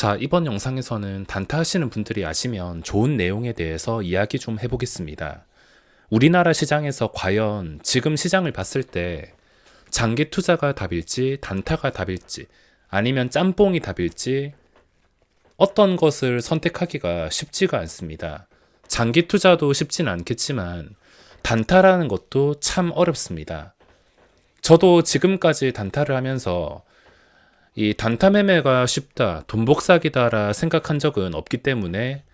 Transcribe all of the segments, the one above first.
자, 이번 영상에서는 단타 하시는 분들이 아시면 좋은 내용에 대해서 이야기 좀 해보겠습니다. 우리나라 시장에서 과연 지금 시장을 봤을 때 장기 투자가 답일지 단타가 답일지 아니면 짬뽕이 답일지 어떤 것을 선택하기가 쉽지가 않습니다. 장기 투자도 쉽진 않겠지만 단타라는 것도 참 어렵습니다. 저도 지금까지 단타를 하면서 이 단타 매매가 쉽다, 돈복사기다라 생각한 적은 없기 때문에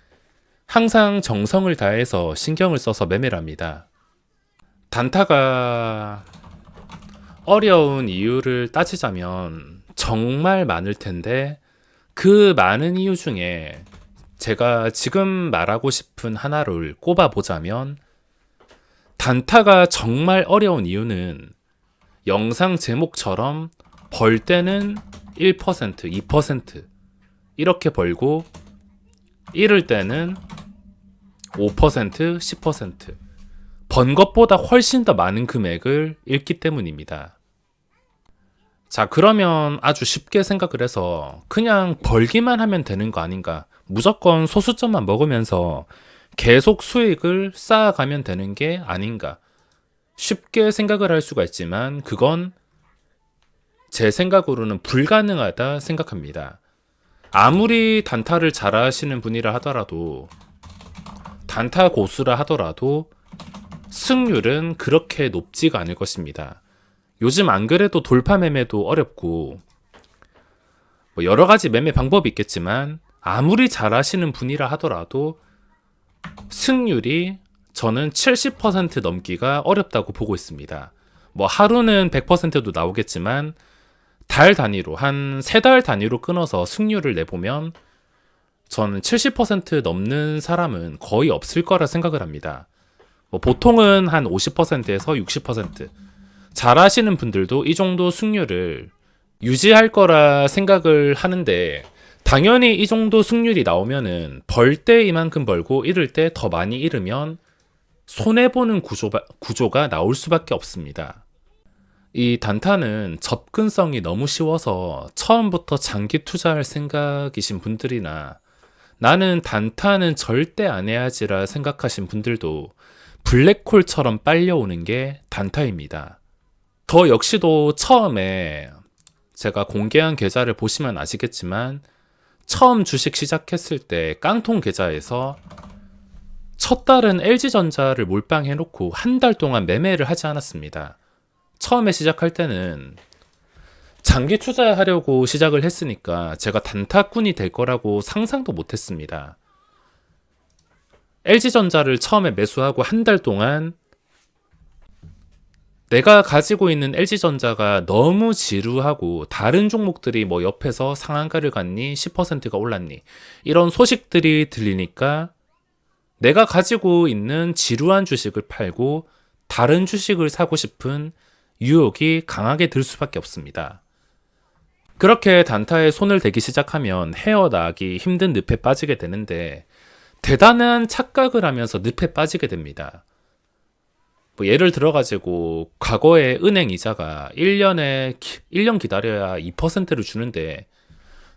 항상 정성을 다해서 신경을 써서 매매를 합니다. 단타가 어려운 이유를 따지자면 정말 많을 텐데 그 많은 이유 중에 제가 지금 말하고 싶은 하나를 꼽아 보자면 단타가 정말 어려운 이유는 영상 제목처럼 벌 때는 1%, 2% 이렇게 벌고 잃을 때는 5%, 10%번 것보다 훨씬 더 많은 금액을 잃기 때문입니다. 자, 그러면 아주 쉽게 생각을 해서 그냥 벌기만 하면 되는 거 아닌가? 무조건 소수점만 먹으면서 계속 수익을 쌓아가면 되는 게 아닌가? 쉽게 생각을 할 수가 있지만 그건 제 생각으로는 불가능하다 생각합니다. 아무리 단타를 잘하시는 분이라 하더라도 단타 고수라 하더라도 승률은 그렇게 높지가 않을 것입니다. 요즘 안 그래도 돌파 매매도 어렵고 뭐 여러 가지 매매 방법이 있겠지만 아무리 잘하시는 분이라 하더라도 승률이 저는 70% 넘기가 어렵다고 보고 있습니다. 뭐 하루는 100%도 나오겠지만 달 단위로 한 세 달 단위로 끊어서 승률을 내보면 저는 70% 넘는 사람은 거의 없을 거라 생각을 합니다. 뭐 보통은 한 50%에서 60% 잘하시는 분들도 이 정도 승률을 유지할 거라 생각을 하는데 당연히 이 정도 승률이 나오면은 벌 때 이만큼 벌고 잃을 때 더 많이 잃으면 손해 보는 구조, 구조가 나올 수밖에 없습니다. 이 단타는 접근성이 너무 쉬워서 처음부터 장기 투자할 생각이신 분들이나 나는 단타는 절대 안 해야지라 생각하신 분들도 블랙홀처럼 빨려오는 게 단타입니다. 더 역시도 처음에 제가 공개한 계좌를 보시면 아시겠지만 처음 주식 시작했을 때 깡통 계좌에서 첫 달은 LG전자를 몰빵해 놓고 한 달 동안 매매를 하지 않았습니다. 처음에 시작할 때는 장기 투자하려고 시작을 했으니까 제가 단타꾼이 될 거라고 상상도 못 했습니다. LG전자를 처음에 매수하고 한 달 동안 내가 가지고 있는 LG전자가 너무 지루하고 다른 종목들이 뭐 옆에서 상한가를 갔니 10%가 올랐니 이런 소식들이 들리니까 내가 가지고 있는 지루한 주식을 팔고 다른 주식을 사고 싶은 유혹이 강하게 들 수밖에 없습니다. 그렇게 단타에 손을 대기 시작하면 헤어나기 힘든 늪에 빠지게 되는데 대단한 착각을 하면서 늪에 빠지게 됩니다. 뭐 예를 들어가지고 과거에 은행 이자가 1년에 1년 기다려야 2%를 주는데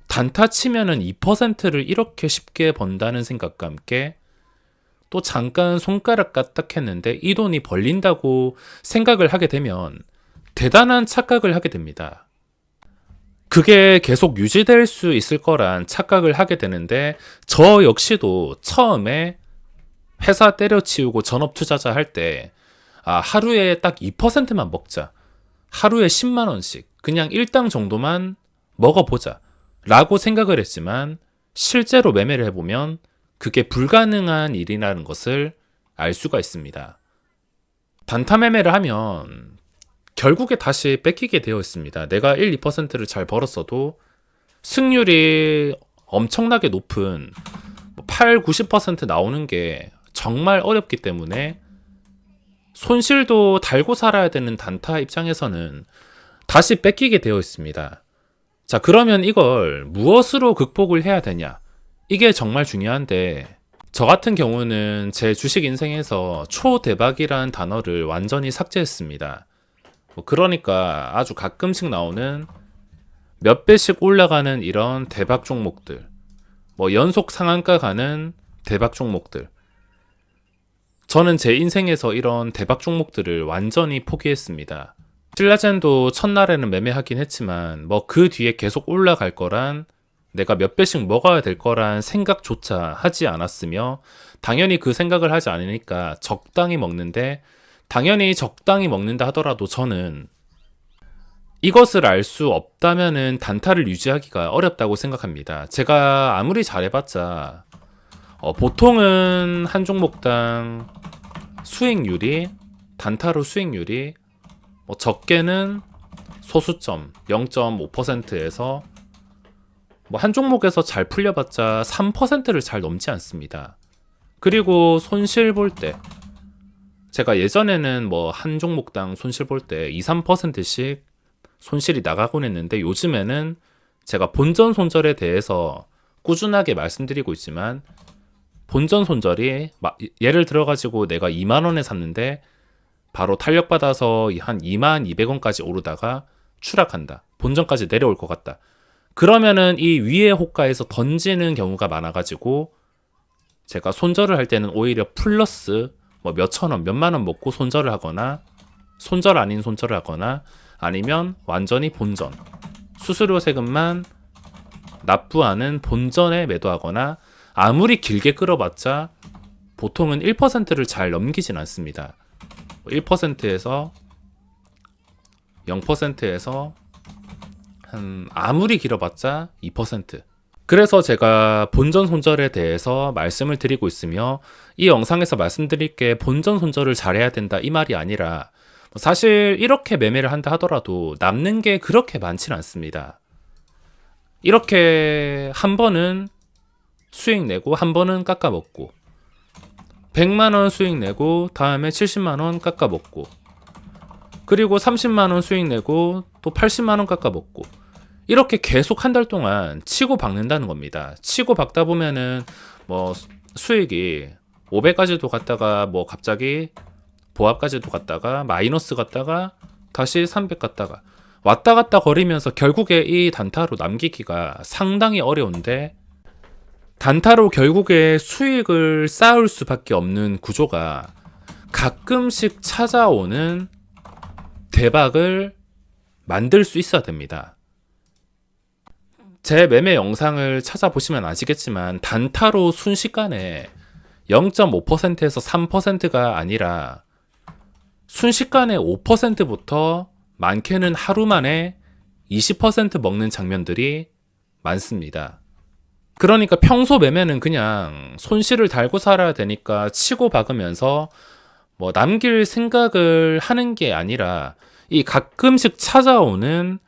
단타 치면은 2%를 이렇게 쉽게 번다는 생각과 함께 또 잠깐 손가락 까딱했는데 이 돈이 벌린다고 생각을 하게 되면 대단한 착각을 하게 됩니다. 그게 계속 유지될 수 있을 거란 착각을 하게 되는데 저 역시도 처음에 회사 때려치우고 전업 투자자 할 때 아, 하루에 딱 2%만 먹자. 하루에 10만 원씩 그냥 일당 정도만 먹어보자. 라고 생각을 했지만 실제로 매매를 해보면 그게 불가능한 일이라는 것을 알 수가 있습니다. 단타 매매를 하면 결국에 다시 뺏기게 되어 있습니다. 내가 1, 2%를 잘 벌었어도 승률이 엄청나게 높은 8, 90% 나오는 게 정말 어렵기 때문에 손실도 달고 살아야 되는 단타 입장에서는 다시 뺏기게 되어 있습니다. 자, 그러면 이걸 무엇으로 극복을 해야 되냐? 이게 정말 중요한데, 저 같은 경우는 제 주식 인생에서 초대박이라는 단어를 완전히 삭제했습니다. 뭐 그러니까 아주 가끔씩 나오는 몇 배씩 올라가는 이런 대박 종목들 뭐 연속 상한가 가는 대박 종목들. 저는 제 인생에서 이런 대박 종목들을 완전히 포기했습니다. 신라젠도 첫날에는 매매하긴 했지만 뭐 그 뒤에 계속 올라갈 거란 내가 몇 배씩 먹어야 될 거란 생각조차 하지 않았으며 당연히 그 생각을 하지 않으니까 적당히 먹는데 당연히 적당히 먹는다 하더라도 저는 이것을 알 수 없다면은 단타를 유지하기가 어렵다고 생각합니다. 제가 아무리 잘해봤자 어, 보통은 한 종목당 수익률이 단타로 수익률이 뭐 적게는 소수점 0.5%에서 뭐 한 종목에서 잘 풀려봤자 3%를 잘 넘지 않습니다. 그리고 손실 볼 때 제가 예전에는 뭐 한 종목당 손실 볼 때 2, 3%씩 손실이 나가곤 했는데 요즘에는 제가 본전 손절에 대해서 꾸준하게 말씀드리고 있지만 본전 손절이 마- 예를 들어 가지고 내가 2만 원에 샀는데 바로 탄력 받아서 한 2만 200원까지 오르다가 추락한다. 본전까지 내려올 것 같다. 그러면은 이 위에 호가에서 던지는 경우가 많아 가지고 제가 손절을 할 때는 오히려 플러스 뭐 몇천 원, 몇만 원 먹고 손절을 하거나 손절 아닌 손절을 하거나 아니면 완전히 본전 수수료 세금만 납부하는 본전에 매도하거나 아무리 길게 끌어봤자 보통은 1%를 잘 넘기진 않습니다. 1%에서 0%에서 한 아무리 길어봤자 2%. 그래서 제가 본전 손절에 대해서 말씀을 드리고 있으며 이 영상에서 말씀드릴 게 본전 손절을 잘해야 된다 이 말이 아니라 사실 이렇게 매매를 한다 하더라도 남는 게 그렇게 많지는 않습니다. 이렇게 한 번은 수익 내고 한 번은 깎아 먹고 100만 원 수익 내고 다음에 70만 원 깎아 먹고 그리고 30만 원 수익 내고 또 80만 원 깎아 먹고 이렇게 계속 한 달 동안 치고 박는다는 겁니다. 치고 박다 보면은 뭐 수- 수익이 500까지도 갔다가 뭐 갑자기 보합까지도 갔다가 마이너스 갔다가 다시 300 갔다가 왔다 갔다 거리면서 결국에 이 단타로 남기기가 상당히 어려운데 단타로 결국에 수익을 쌓을 수밖에 없는 구조가 가끔씩 찾아오는 대박을 만들 수 있어야 됩니다. 제 매매 영상을 찾아보시면 아시겠지만 단타로 순식간에 0.5%에서 3%가 아니라 순식간에 5%부터 많게는 하루 만에 20% 먹는 장면들이 많습니다. 그러니까 평소 매매는 그냥 손실을 달고 살아야 되니까 치고 박으면서 뭐 남길 생각을 하는 게 아니라 이 가끔씩 찾아오는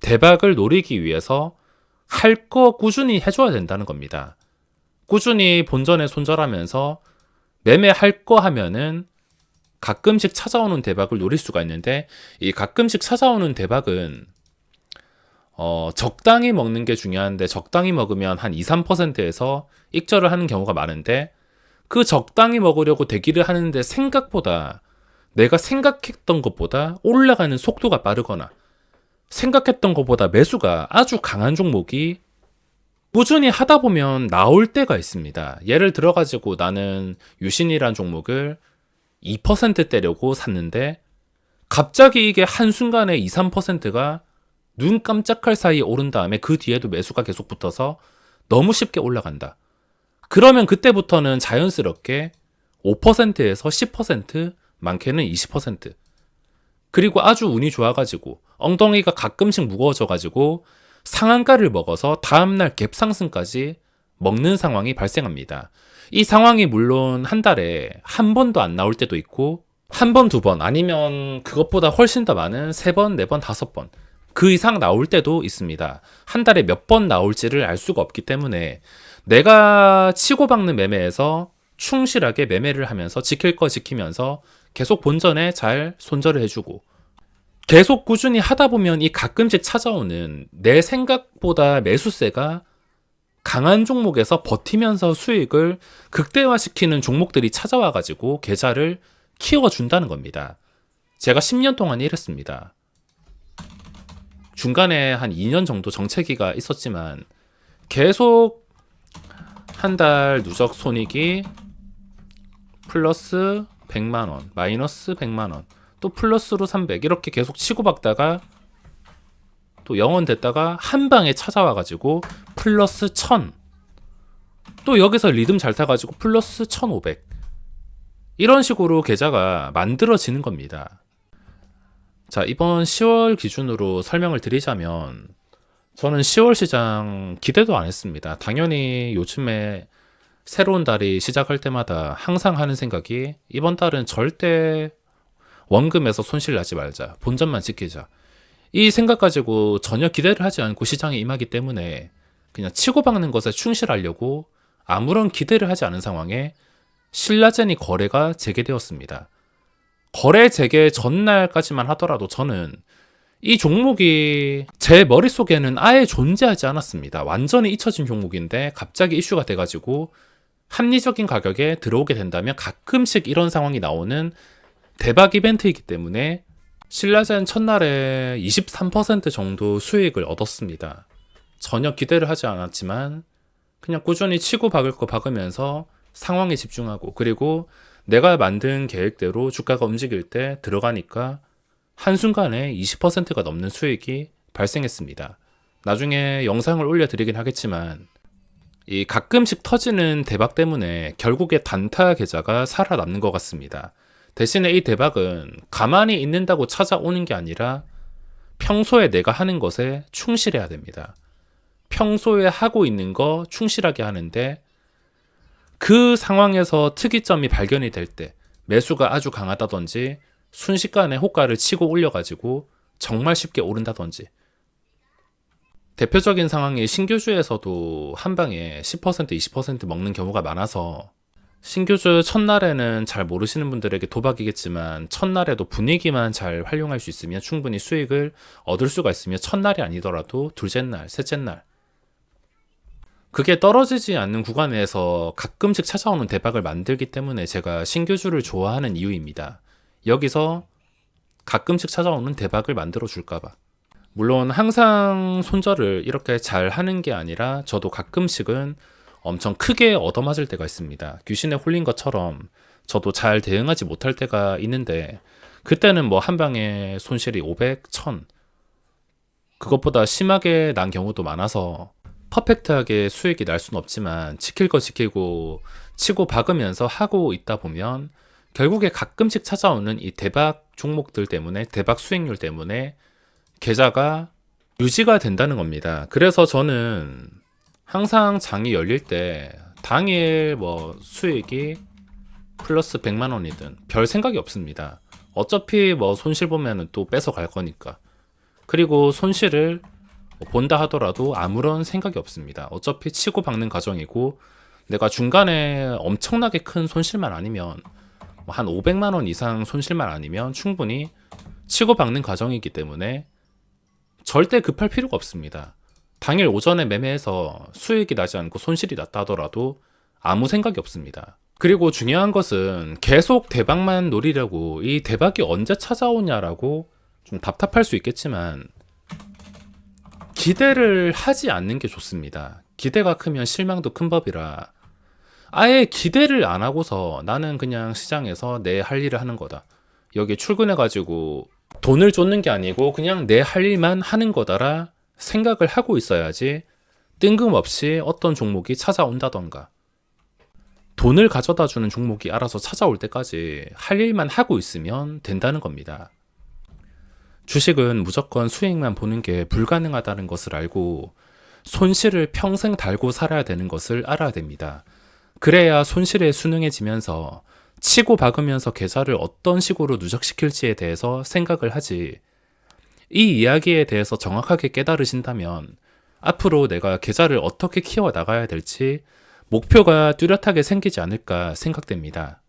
대박을 노리기 위해서 할 거 꾸준히 해줘야 된다는 겁니다. 꾸준히 본전에 손절하면서 매매할 거 하면은 가끔씩 찾아오는 대박을 노릴 수가 있는데 이 가끔씩 찾아오는 대박은 어, 적당히 먹는 게 중요한데 적당히 먹으면 한 2, 3%에서 익절을 하는 경우가 많은데 그 적당히 먹으려고 대기를 하는데 생각보다 내가 생각했던 것보다 올라가는 속도가 빠르거나 생각했던 것보다 매수가 아주 강한 종목이 꾸준히 하다 보면 나올 때가 있습니다. 예를 들어 가지고 나는 유신이란 종목을 2%대려고 샀는데 갑자기 이게 한순간에 2, 3%가 눈 깜짝할 사이에 오른 다음에 그 뒤에도 매수가 계속 붙어서 너무 쉽게 올라간다. 그러면 그때부터는 자연스럽게 5%에서 10%, 많게는 20%. 그리고 아주 운이 좋아가지고 엉덩이가 가끔씩 무거워져가지고 상한가를 먹어서 다음날 갭 상승까지 먹는 상황이 발생합니다. 이 상황이 물론 한 달에 한 번도 안 나올 때도 있고 한 번, 두 번 아니면 그것보다 훨씬 더 많은 세 번, 네 번, 다섯 번. 그 이상 나올 때도 있습니다. 한 달에 몇 번 나올지를 알 수가 없기 때문에 내가 치고 박는 매매에서 충실하게 매매를 하면서 지킬 거 지키면서 계속 본전에 잘 손절을 해주고 계속 꾸준히 하다 보면 이 가끔씩 찾아오는 내 생각보다 매수세가 강한 종목에서 버티면서 수익을 극대화시키는 종목들이 찾아와 가지고 계좌를 키워준다는 겁니다. 제가 10년 동안 일했습니다. 중간에 한 2년 정도 정체기가 있었지만 계속 한 달 누적 손익이 플러스 100만 원, 마이너스 100만 원, 또 플러스로 300 이렇게 계속 치고받다가 또 0원 됐다가 한 방에 찾아와 가지고 플러스 1000. 또 여기서 리듬 잘 타 가지고 플러스 1500. 이런 식으로 계좌가 만들어지는 겁니다. 자, 이번 10월 기준으로 설명을 드리자면 저는 10월 시장 기대도 안 했습니다. 당연히 요즘에 새로운 달이 시작할 때마다 항상 하는 생각이 이번 달은 절대 원금에서 손실 나지 말자. 본전만 지키자. 이 생각 가지고 전혀 기대를 하지 않고 시장에 임하기 때문에 그냥 치고 박는 것에 충실하려고 아무런 기대를 하지 않은 상황에 신라젠이 거래가 재개되었습니다. 거래 재개 전날까지만 하더라도 저는 이 종목이 제 머릿속에는 아예 존재하지 않았습니다. 완전히 잊혀진 종목인데 갑자기 이슈가 돼가지고 합리적인 가격에 들어오게 된다면 가끔씩 이런 상황이 나오는 대박 이벤트이기 때문에 신라젠 첫날에 23% 정도 수익을 얻었습니다. 전혀 기대를 하지 않았지만 그냥 꾸준히 치고 박을 거 박으면서 상황에 집중하고 그리고 내가 만든 계획대로 주가가 움직일 때 들어가니까 한순간에 20%가 넘는 수익이 발생했습니다. 나중에 영상을 올려드리긴 하겠지만 이 가끔씩 터지는 대박 때문에 결국에 단타 계좌가 살아남는 것 같습니다. 대신에 이 대박은 가만히 있는다고 찾아오는 게 아니라 평소에 내가 하는 것에 충실해야 됩니다. 평소에 하고 있는 거 충실하게 하는데 그 상황에서 특이점이 발견이 될 때 매수가 아주 강하다든지 순식간에 호가를 치고 올려가지고 정말 쉽게 오른다든지 대표적인 상황이 신규주에서도 한 방에 10% 20% 먹는 경우가 많아서 신규주 첫날에는 잘 모르시는 분들에게 도박이겠지만 첫날에도 분위기만 잘 활용할 수 있으면 충분히 수익을 얻을 수가 있으며 첫날이 아니더라도 둘째 날, 셋째 날 그게 떨어지지 않는 구간에서 가끔씩 찾아오는 대박을 만들기 때문에 제가 신규주를 좋아하는 이유입니다. 여기서 가끔씩 찾아오는 대박을 만들어 줄까봐. 물론 항상 손절을 이렇게 잘 하는 게 아니라 저도 가끔씩은 엄청 크게 얻어맞을 때가 있습니다. 귀신에 홀린 것처럼 저도 잘 대응하지 못할 때가 있는데 그때는 뭐 한 방에 손실이 500, 1000 그것보다 심하게 난 경우도 많아서 퍼펙트하게 수익이 날 수는 없지만 지킬 거 지키고 치고 박으면서 하고 있다 보면 결국에 가끔씩 찾아오는 이 대박 종목들 때문에 대박 수익률 때문에 계좌가 유지가 된다는 겁니다. 그래서 저는 항상 장이 열릴 때 당일 뭐 수익이 플러스 100만 원이든 별 생각이 없습니다. 어차피 뭐 손실 보면은 또 뺏어 갈 거니까. 그리고 손실을 뭐 본다 하더라도 아무런 생각이 없습니다. 어차피 치고 박는 과정이고 내가 중간에 엄청나게 큰 손실만 아니면 뭐한 500만 원 이상 손실만 아니면 충분히 치고 박는 과정이기 때문에 절대 급할 필요가 없습니다. 당일 오전에 매매해서 수익이 나지 않고 손실이 났다 하더라도 아무 생각이 없습니다. 그리고 중요한 것은 계속 대박만 노리려고 이 대박이 언제 찾아오냐라고 좀 답답할 수 있겠지만 기대를 하지 않는 게 좋습니다. 기대가 크면 실망도 큰 법이라 아예 기대를 안 하고서 나는 그냥 시장에서 내 할 일을 하는 거다. 여기 출근해가지고 돈을 쫓는 게 아니고 그냥 내 할 일만 하는 거다라 생각을 하고 있어야지 뜬금없이 어떤 종목이 찾아온다던가 돈을 가져다 주는 종목이 알아서 찾아올 때까지 할 일만 하고 있으면 된다는 겁니다. 주식은 무조건 수익만 보는 게 불가능하다는 것을 알고 손실을 평생 달고 살아야 되는 것을 알아야 됩니다. 그래야 손실에 순응해지면서 치고 박으면서 계좌를 어떤 식으로 누적시킬지에 대해서 생각을 하지. 이 이야기에 대해서 정확하게 깨달으신다면 앞으로 내가 계좌를 어떻게 키워 나가야 될지 목표가 뚜렷하게 생기지 않을까 생각됩니다.